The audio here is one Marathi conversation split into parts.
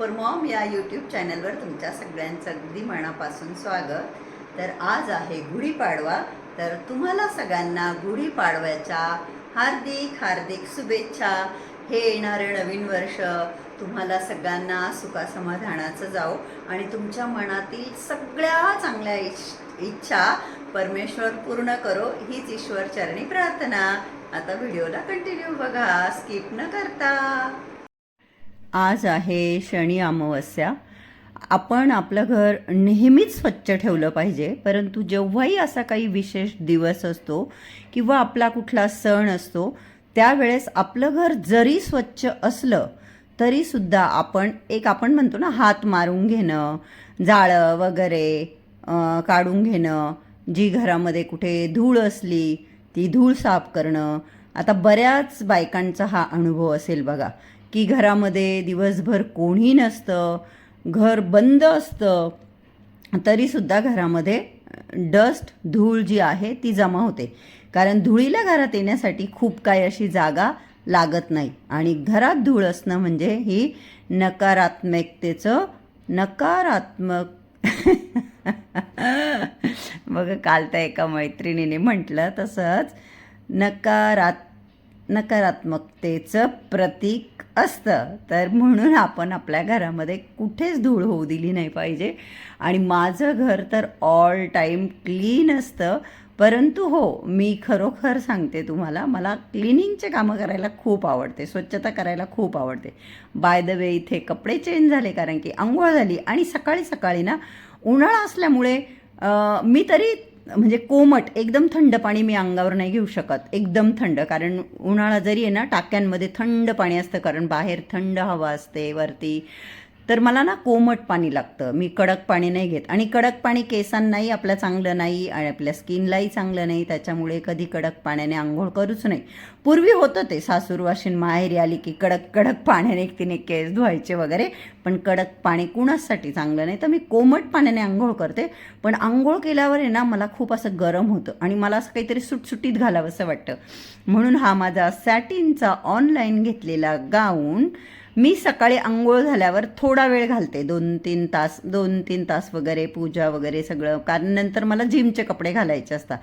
सुपर मॉम या यूट्यूब चॅनलवर तुमच्या सगळ्यांचं अगदी मनापासून स्वागत. तर आज आहे गुढीपाडवा तर तुम्हाला सगळ्यांना गुढीपाडव्याच्या हार्दिक हार्दिक शुभेच्छा. हे येणारं नवीन वर्ष तुम्हाला सगळ्यांना सुखासमाधानाचं जाओ आणि तुमच्या मनातील सगळ्या चांगल्या इश इच्छा परमेश्वर पूर्ण करो. हीच ईश्वर चरणी प्रार्थना. आता व्हिडिओला कंटिन्यू बघा. स्किप न करता. आज आहे शनी अमावस्या. आपण आपलं घर नेहमीच स्वच्छ ठेवलं पाहिजे परंतु जेव्हाही असा काही विशेष दिवस असतो किंवा आपला कुठला सण असतो त्यावेळेस आपलं घर जरी स्वच्छ असलं तरीसुद्धा आपण एक आपण म्हणतो ना हात मारून घेणं जाळं वगैरे काढून घेणं जी घरामध्ये कुठे धूळ असली ती धूळ साफ करणं. आता बऱ्याच बायकांचा हा अनुभव असेल बघा. की घरामध्ये दिवसभर कोणी नसतं घर बंद असतं तरीसुद्धा घरामध्ये डस्ट धूळ जी आहे ती जमा होते. कारण धुळीला घरात येण्यासाठी खूप काही अशी जागा लागत नाही. आणि घरात धूळ असणं म्हणजे ही नकारात्मकतेचं नकारात्मक बघ काल त्या एका मैत्रिणीने म्हटलं तसंच नकारात नकारात्मकतेचं प्रतीक असतं. तर म्हणून आपण आपल्या घरामध्ये कुठेच धूळ होऊ दिली नाही पाहिजे. आणि माझं घर तर ऑल टाईम क्लीन असतं. परंतु हो मी खरोखर सांगते तुम्हाला मला क्लिनिंगचे कामं करायला खूप आवडते. स्वच्छता करायला खूप आवडते. बाय द वे इथे कपडे चेंज झाले कारण की आंघोळ झाली आणि सकाळी सकाळी ना उन्हाळा असल्यामुळे मी तरी म्हणजे कोमट एकदम थंड पाणी मी अंगावर नाही घेऊ शकत. एकदम थंड कारण उन्हाळा जरी आहे ना टाक्यांमध्ये थंड पाणी असतं कारण बाहेर थंड हवा असते वरती तर मला ना कोमट पाणी लागतं. मी कडक पाणी नाही घेत. आणि कडक पाणी केसांनाही आपल्या चांगलं नाही आणि आपल्या स्किनलाही चांगलं नाही. त्याच्यामुळे कधी कडक पाण्याने आंघोळ करूच नाही. पूर्वी होतं ते सासूरवाशीन माहेरी आली की कडक कडक पाण्याने तिने केस धुवायचे वगैरे. पण कडक पाणी कुणासाठी चांगलं नाही? तर मी कोमट पाण्याने आंघोळ करते. पण आंघोळ केल्यावर आहे ना मला खूप असं गरम होतं. आणि मला असं काहीतरी सुटसुटीत घालावं असं वाटतं. म्हणून हा माझा सॅटिनचा ऑनलाईन घेतलेला गाऊन मी सकाळी आंघोळ झाल्यावर थोडा वेळ घालते. दोन तीन तास दोन तीन तास वगैरे पूजा वगैरे सगळं. कारण नंतर मला जिमचे कपडे घालायचे असतात.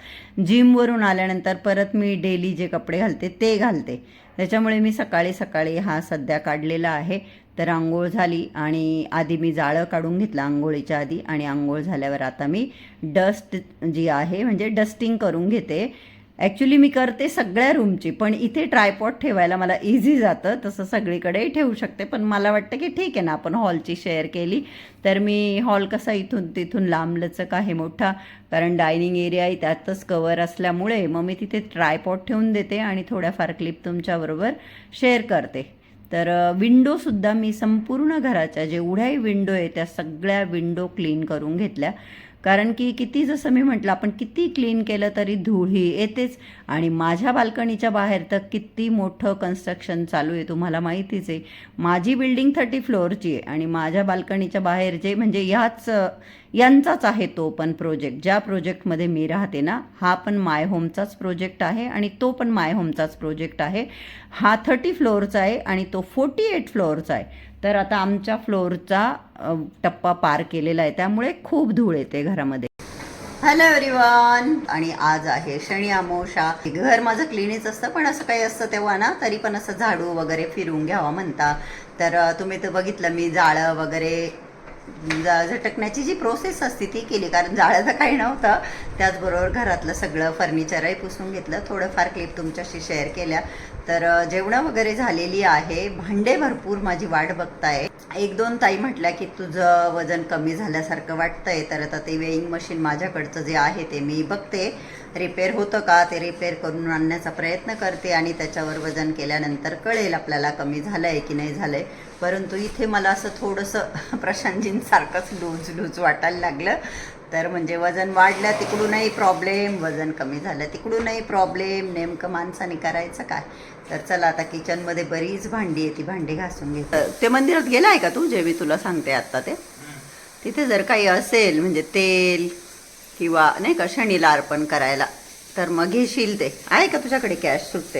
जिमवरून आल्यानंतर परत मी डेली जे कपडे घालते ते घालते. त्याच्यामुळे मी सकाळी सकाळी हा सध्या काढलेला आहे. तर आंघोळ झाली आणि आधी मी जाळं काढून घेतलं आंघोळीच्या आधी आणि आंघोळ झाल्यावर आता मी डस्ट जी आहे म्हणजे डस्टिंग करून घेते. ॲक्च्युली मी करते सगळ्या रूमची पण इथे ट्रायपॉट ठेवायला मला इझी जातं. तसं सगळीकडेही ठेवू शकते पण मला वाटतं की ठीक आहे ना आपण हॉलची शेअर केली. तर मी हॉल कसा इथून तिथून लांबलचक आहे मोठा कारण डायनिंग एरियाही त्यातच कवर असल्यामुळे मग मी तिथे ट्रायपॉट ठेवून देते आणि थोड्याफार क्लिप तुमच्याबरोबर शेअर करते. तर विंडोसुद्धा मी संपूर्ण घराच्या जेवढ्याही विंडो आहे त्या सगळ्या विंडो क्लीन करून घेतल्या. कारण की किती जसं मी म्हटलं आपण किती क्लीन केलं तरी धूळ ही येतेच. आणि माझ्या बाल्कनीच्या बाहेर तर किती मोठं कन्स्ट्रक्शन चालू आहे तुम्हाला माहितीच आहे. माझी बिल्डिंग थर्टी फ्लोअरची आहे आणि माझ्या बाल्कनीच्या बाहेर जे म्हणजे ह्याच यांचाच आहे तो पण प्रोजेक्ट ज्या प्रोजेक्टमध्ये मी राहते ना हा पण माय होमचाच प्रोजेक्ट आहे आणि तो पण माय होमचाच प्रोजेक्ट आहे. हा थर्टी फ्लोअरचा आहे आणि तो फोर्टी एट फ्लोअरचा आहे. तर आता आमच्या फ्लोअरचा टप्पा पार केलेला आहे. त्यामुळे खूप धूळ येते घरामध्ये. हॅलो एव्हरीवन आणि आज आहे शनी अमावस्या. घर माझं क्लिनिच असतं पण असं काही असतं तेव्हा ना तरी पण असं झाडू वगैरे फिरून घ्यावा म्हणता. तर तुम्ही तर बघितलं मी जाळं वगैरे झटकण्याची जी प्रोसेस असते ती केली. कारण जाळ्याचं काही नव्हतं. त्याचबरोबर घरातलं सगळं फर्निचरही पुसून घेतलं. थोडंफार क्लिप तुमच्याशी शेअर केल्या. तर जेवणं वगैरे झालेली आहे. भांडे भरपूर माझी वाट बघताय. एक दोन ताई म्हटल्या की तुझं वजन कमी झाल्यासारखं वाटतंय तर आता ते वेईंग मशीन माझ्याकडचं जे आहे ते मी बघते. रिपेअर होतं का ते रिपेअर करून आणण्याचा प्रयत्न करते आणि त्याच्यावर वजन केल्यानंतर कळेल आपल्याला कमी झालं आहे की नाही झालं आहे परंतु इथे मला असं थोडंसं प्रशांतजींसारखंच लूज लूज वाटायला लागलं. तर म्हणजे वजन वाढलं तिकडूनही प्रॉब्लेम वजन कमी झालं तिकडूनही प्रॉब्लेम नेमकं माणसाने करायचं काय? तर चला आता किचनमध्ये बरीच भांडी आहे ती भांडी घासून घे ते मंदिरात गेला आहे का तू जे मी तुला सांगते आत्ता ते? तिथे जर काही असेल म्हणजे तेल किंवा नाही का शनीला अर्पण करायला तर मग घेशील ते. आहे का तुझ्याकडे कॅश सुटते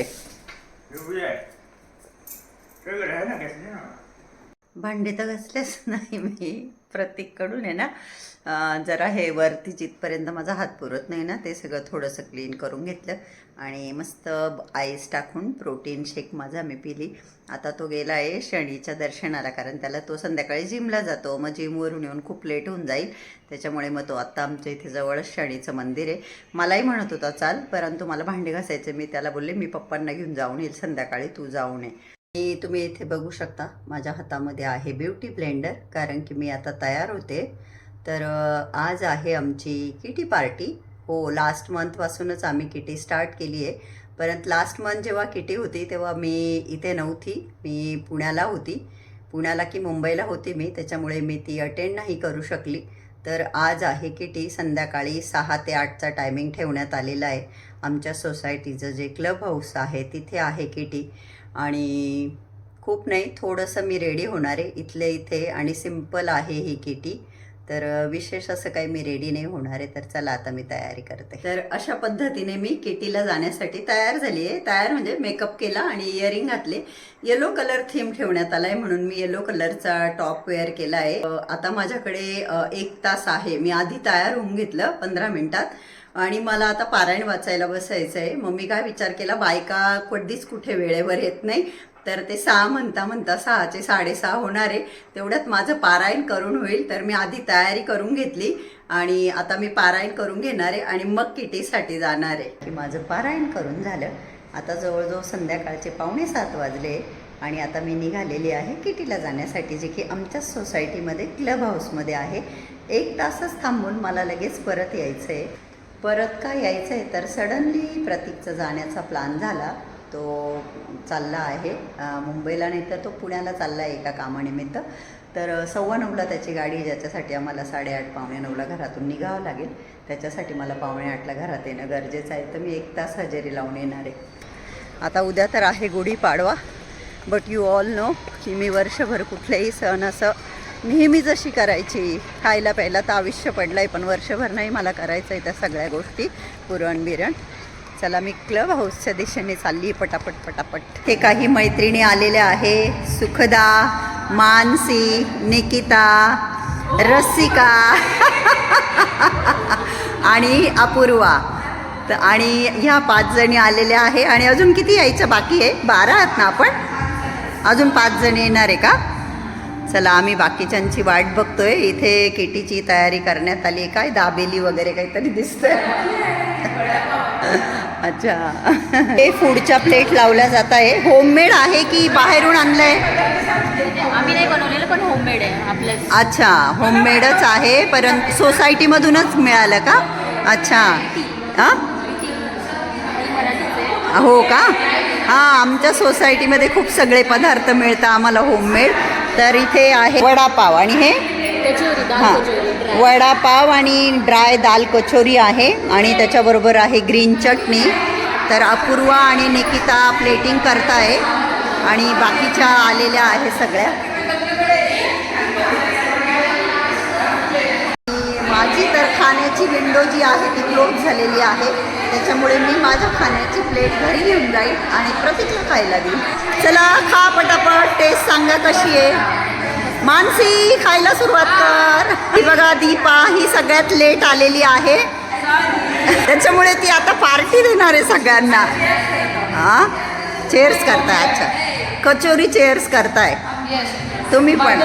एवढी भांडे तर घासलेच नाही मी. प्रतीककडून आहे ना जरा हे वरती जिथपर्यंत माझा हात पुरत नाही ना ते सगळं थोडंसं क्लीन करून घेतलं. आणि मस्त आईस टाकून प्रोटीन शेक माझा मी पिली. आता तो गेला आहे शनीच्या दर्शनाला कारण त्याला तो संध्याकाळी जिमला जातो. मग जिमवरून येऊन खूप लेट होऊन जाईल. त्याच्यामुळे मग तो आत्ता आमच्या इथे जवळच शनीचं मंदिर आहे. मलाही म्हणत होता चाल परंतु मला भांडे घासायचे. मी त्याला बोलले मी पप्पांना घेऊन जाऊन येईल संध्याकाळी तू जाऊन ये. आणि तुम्ही इथे बघू शकता माझ्या हातामध्ये आहे ब्युटी ब्लेंडर कारण की मी आता तयार होते. तर आज आहे आमची किटी पार्टी. हो लास्ट मंथपासूनच आम्ही किटी स्टार्ट केली आहे. परंतु लास्ट मंथ जेव्हा किटी होती तेव्हा मी इथे नव्हती. मी पुण्याला होती. पुण्याला की मुंबईला होती मी त्याच्यामुळे मी ती अटेंड नाही करू शकली. तर आज आहे किटी संध्याकाळी सहा ते आठचा टायमिंग ठेवण्यात आलेला आहे. आमच्या सोसायटीचं जे क्लब हाऊस आहे तिथे आहे किटी. आणि खूप नाही थोडंसं मी रेडी होणार आहे. इथले इथे आणि सिंपल आहे ही किटी. तर विशेष असं काही मी रेडी नाही होणार आहे तर चला आता मी तयारी करते. तर अशा पद्धतीने मी किटीला जाण्यासाठी तयार झाली आहे. तयार म्हणजे मेकअप केला आणि इयरिंग घातले. येलो कलर थीम ठेवण्यात आला आहे म्हणून मी येलो कलरचा टॉप वेअर केला आहे. आता माझ्याकडे एक तास आहे. मी आधी तयार होऊन घेतलं पंधरा मिनिटात. आणि मला आता पारायण वाचायला बसायचं आहे मग मी काय विचार केला बायका कधीच कुठे वेळेवर येत नाही. तर ते सहा म्हणता म्हणता सहाचे साडेसहा होणार आहे. तेवढ्यात माझं पारायण करून होईल. तर मी आधी तयारी करून घेतली आणि आता मी पारायण करून घेणार आहे आणि मग किटीसाठी जाणार आहे. की माझं पारायण करून झालं. आता जवळजवळ संध्याकाळचे पावणे सात वाजले आणि आता मी निघालेली आहे किटीला जाण्यासाठी जे की आमच्याच सोसायटीमध्ये क्लब हाऊसमध्ये आहे. एक तासच थांबून मला लगेच परत यायचं आहे परत का यायचं आहे तर सडनली प्रतीकचा जाण्याचा प्लान झाला. तो चालला आहे. मुंबईला नाही तर तो पुण्याला चालला आहे एका कामानिमित्त. तर सव्वा नऊला त्याची गाडी ज्याच्यासाठी आम्हाला साडेआठ पावणे नऊला घरातून निघावं लागेल. त्याच्यासाठी मला पावणे आठला घरात येणं गरजेचं आहे. तर मी एक तास हजेरी लावून येणार आहे. आता उद्या तर आहे Gudi Padwa. But you all know की मी वर्षभर कुठलेही सण असं नेहमी जशी करायची. खायला प्यायला तर आयुष्य पडलं आहे पण वर्षभर नाही मला करायचं आहे त्या सगळ्या गोष्टी. पुरण बिरण चला मी क्लब हाऊसच्या दिशेने चालली पटापट पटापट. हे काही मैत्रिणी आलेल्या आहे. सुखदा मानसी निकिता रसिका आणि अपूर्वा. तर आणि ह्या पाच जणी आलेल्या आहे. आणि अजून किती यायचं बाकी आहे? बारा आहात ना आपण? अजून पाच जणी येणार आहे का? चला आम्ही बाकीच्यांची वाट बघतोय. इथे केटीची तयारी करण्यात आली आहे. काय दाबेली वगैरे काहीतरी दिसतंय. अच्छा. हे फूडच्या प्लेट लावल्या जात आहे. होममेड आहे की बाहेरून आणलंय? आम्ही नाही बनवलेलं पण होममेड आहे आपलं. अच्छा होममेडच आहे. परंतु सोसायटीमधूनच मिळालं का? अच्छा. हां? हो का? हां आमच्या सोसायटीमध्ये खूप सगळे पदार्थ मिळतात आम्हाला होममेड तर इथे आहे वडापाव. आणि हे? हां. वडापाव आणि ड्राय दाल कचोरी आहे आणि त्याच्याबरोबर आहे ग्रीन चटणी. तर अपूर्वा आणि निकिता प्लेटिंग करताय आणि बाकीच्या आलेल्या आहे सगळ्या. आणि माझी तर खाण्याची विंडो जी आहे ती क्लोज झालेली आहे. त्याच्यामुळे मी माझ्या खाण्याची प्लेट घरी घेऊन जाईल आणि प्रतीकला खायला देईल. चला खा पटापट टेस्ट सांगा कशी आहे. मानसी खायला सुरुवात कर. ही बघा दीपा ही सगळ्यात लेट आलेली आहे. त्याच्यामुळे ती आता पार्टी देणार आहे सगळ्यांना. हां? चेअर्स करताय अच्छा. कचोरी चेअर्स करताय. तुम्ही पण.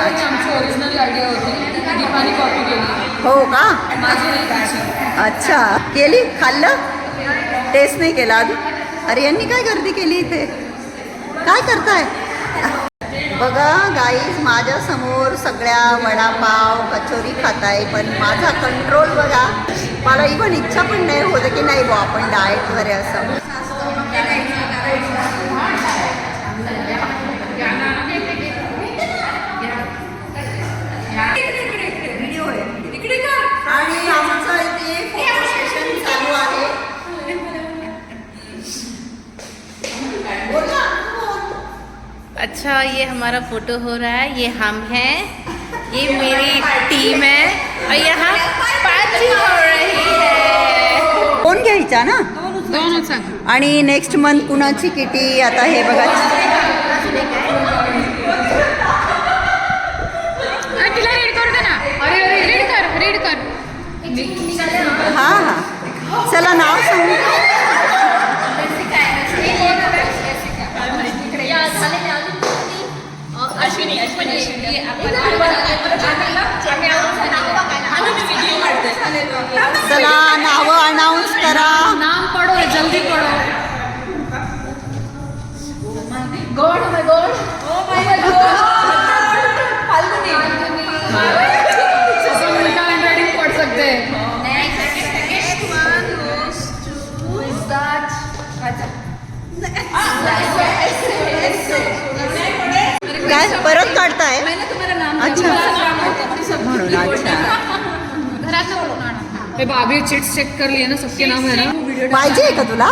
हो का? अच्छा. केली? खाल्लं? टेस्ट नाही केला अजून? अरे यांनी काय गर्दी केली इथे? काय करताय? बघा गाईज माझ्यासमोर सगळ्या वडापाव कचोरी खाताय पण माझा कंट्रोल बघा. मला इव्हन इच्छा पण नाही होत की नाही बा आपण डाएटवर आहे असं. अच्छा ये हमारा फोटो हो रहा है ये हम हैं ये मेरी टीम है और यहाँ पार्टी हो रही है। कोण घ्यायचा ना? सांग आणि नेक्स्ट मंथ कुणाची किटी? आता हे बघा. रीड कर रीड कर हां हां. चला नाव सांगू. अनाऊन्स करा. हे बाबी चिट्स चेक कर लिए ना सबके नाम है ना? पाहिजे का तुला?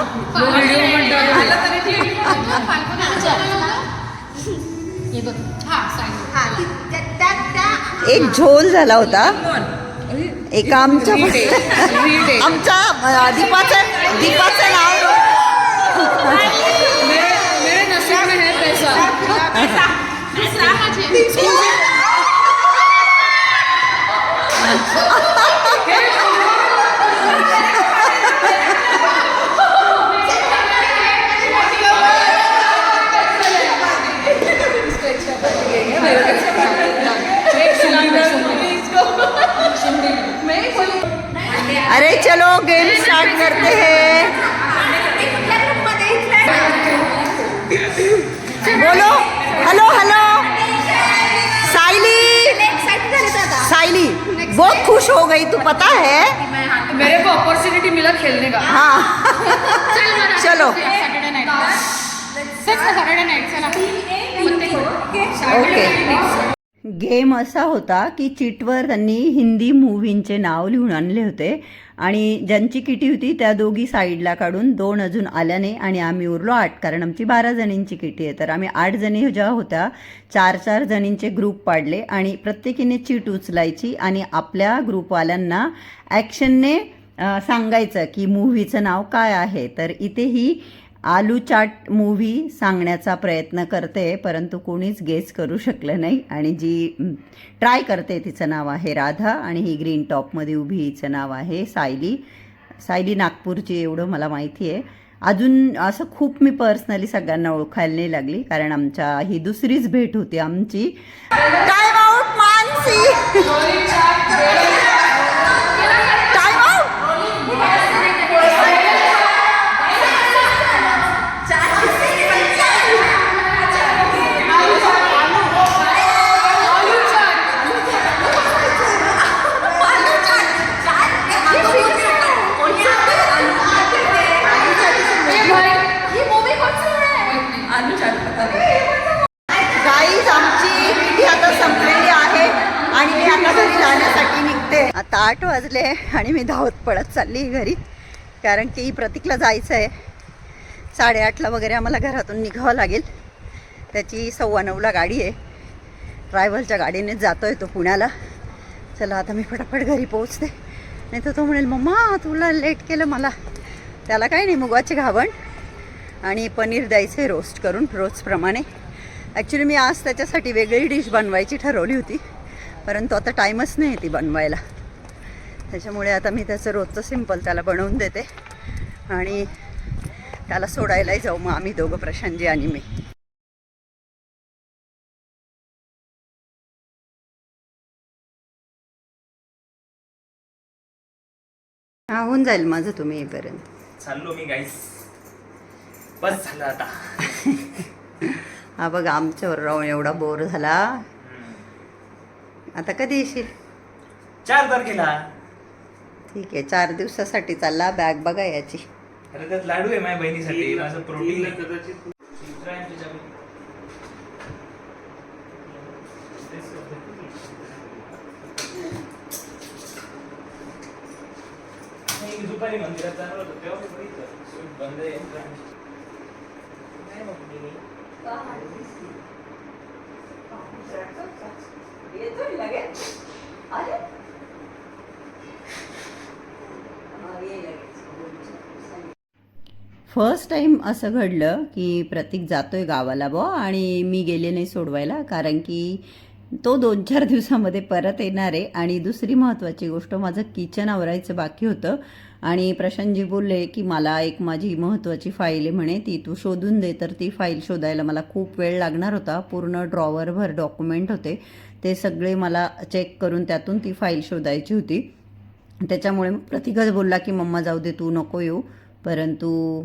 एक झोल झाला होता. एका आमच्या. आमच्या दीपाचं दीपाचं नाव है पैसा. खुश हो गई तू पता है? मेरे को अपॉर्चुनिटी मिला खेलने का। हाँ। चलो सैटरडे नाइट सैटरडे नाइट चला। ओके गेम असा होता की चिटवर त्यांनी हिंदी मूव्हींचे नाव लिहून आणले होते. आणि ज्यांची किटी होती त्या दोघी साईडला काढून दोन अजून आल्या नाही आणि आम्ही उरलो आठ कारण आमची बारा जणींची किटी आहे. तर आम्ही आठ जणी ज्या होत्या चार चार जणींचे ग्रुप पाडले आणि प्रत्येकीने चीट उचलायची आणि आपल्या ग्रुपवाल्यांना ॲक्शनने सांगायचं की मूव्हीचं नाव काय आहे. तर इथे ही आलू चाट मूव्ही सांगण्याचा प्रयत्न करते परंतु कोणीच गेस करू शकलं नाही. आणि जी ट्राय करते तिचं नाव आहे राधा आणि ही ग्रीन टॉपमध्ये उभी हिचं नाव आहे सायली. सायली नागपूरची एवढं मला माहिती आहे. अजून असं खूप मी पर्सनली सगळ्यांना ओळखायला नाही लागली कारण आमच्या ही दुसरीच भेट होती आमची. काय मानसी! आणि मी धावत पळत चालली घरी. कारण की प्रतीकला जायचं आहे. साडेआठला वगैरे आम्हाला घरातून निघावं लागेल. त्याची सव्वा नऊला गाडी आहे. ट्रायव्हलच्या गाडीनेच जातो आहे तो पुण्याला. चला आता मी फटाफट घरी पोहोचते. नाही तर तो म्हणेल मम्मा तुला लेट केलं मला. त्याला काही नाही मुगाचे घावण. आणि पनीर द्यायचं आहे रोस्ट करून रोजप्रमाणे. ॲक्च्युली मी आज त्याच्यासाठी वेगळी डिश बनवायची ठरवली होती. परंतु आता टाईमच नाही ती बनवायला. त्याच्यामुळे आता मी त्याचं रोजचं सिंपल त्याला बनवून देते. आणि त्याला सोडायलाही जाऊ मग आम्ही दोघं प्रशांतजी आणि मी. हा होऊन जाईल माझं तुम्ही येईपर्यंत. चाललो मी गाईस बस झालं आता. हा बघा आमच्यावर राहून एवढा बोर झाला. आता कधी येशील? चार तारखेला. ठीक आहे चार दिवसासाठी चालला बॅग बघा याची. अरे त्यात लाडू आहे माझ्या बहिणीसाठी माझं प्रोटीन दुपारी मंदिरात जाणार होतो तेव्हा बघितलं. बंद आहे नाही मग मी फर्स्ट टाईम असं घडलं की प्रतीक जातोय गावाला बुवा आणि मी गेले नाही सोडवायला कारण की तो दोन चार दिवसामध्ये परत येणार आहे. आणि दुसरी महत्त्वाची गोष्ट माझं किचन आवरायचं बाकी होतं. आणि प्रशांतजी बोलले की मला एक माझी महत्त्वाची फाईल आहे म्हणे. ती तू शोधून दे. तर ती फाईल शोधायला मला खूप वेळ लागणार होता. पूर्ण ड्रॉवरभर डॉक्युमेंट होते. ते सगळे मला चेक करून त्यातून ती फाईल शोधायची होती. त्याच्यामुळे प्रतीकच बोलला की मम्मा जाऊ दे तू नको येऊ. परंतु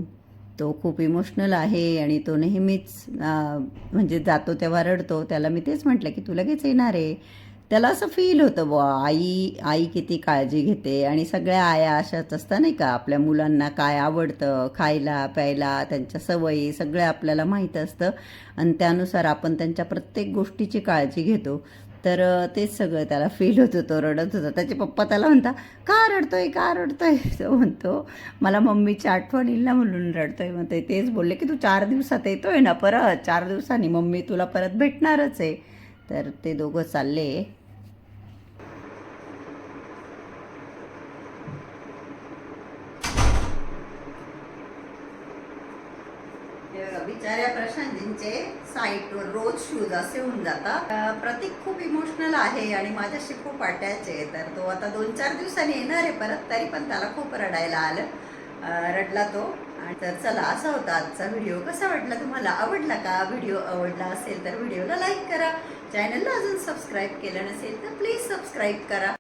तो खूप इमोशनल आहे आणि तो नेहमीच म्हणजे जातो तेव्हा रडतो. त्याला मी तेच म्हटलं की तू लगेच येणार आहे. त्याला असं फील होतं बुवा आई आई किती काळजी घेते. आणि सगळ्या आया अशाच असतात नाही का आपल्या मुलांना काय आवडतं खायला प्यायला त्यांच्या सवयी सगळं आपल्याला माहीत असतं. आणि त्यानुसार आपण त्यांच्या प्रत्येक गोष्टीची काळजी घेतो. तर तेच सगळं त्याला फील होत होतं रडत होता. त्याचे पप्पा त्याला म्हणता का रडतोय का रडतोय? तो म्हणतो मला मम्मीची आठवण येईल ना म्हणून रडतोय. म्हणते तेच बोलले की तू चार दिवसात येतोय ना परत? चार दिवसांनी मम्मी तुला परत भेटणारच आहे. तर ते दोघं चालले. बिचाऱ्या प्रशांतजींचे साईटवर रोज शूज असे होऊन जातात. प्रतीक खूप इमोशनल आहे आणि माझ्याशी खूप अटॅच आहे. तर तो आता दोन चार दिवसांनी येणार आहे परत तरी पण त्याला खूप रडायला आलं. रडला तो. आणि तर चला असा होता आजचा व्हिडिओ कसा वाटला तुम्हाला? आवडला का व्हिडिओ आवडला असेल तर व्हिडिओला लाईक करा. चॅनलला अजून सबस्क्राईब केलं नसेल तर प्लीज सबस्क्राईब करा.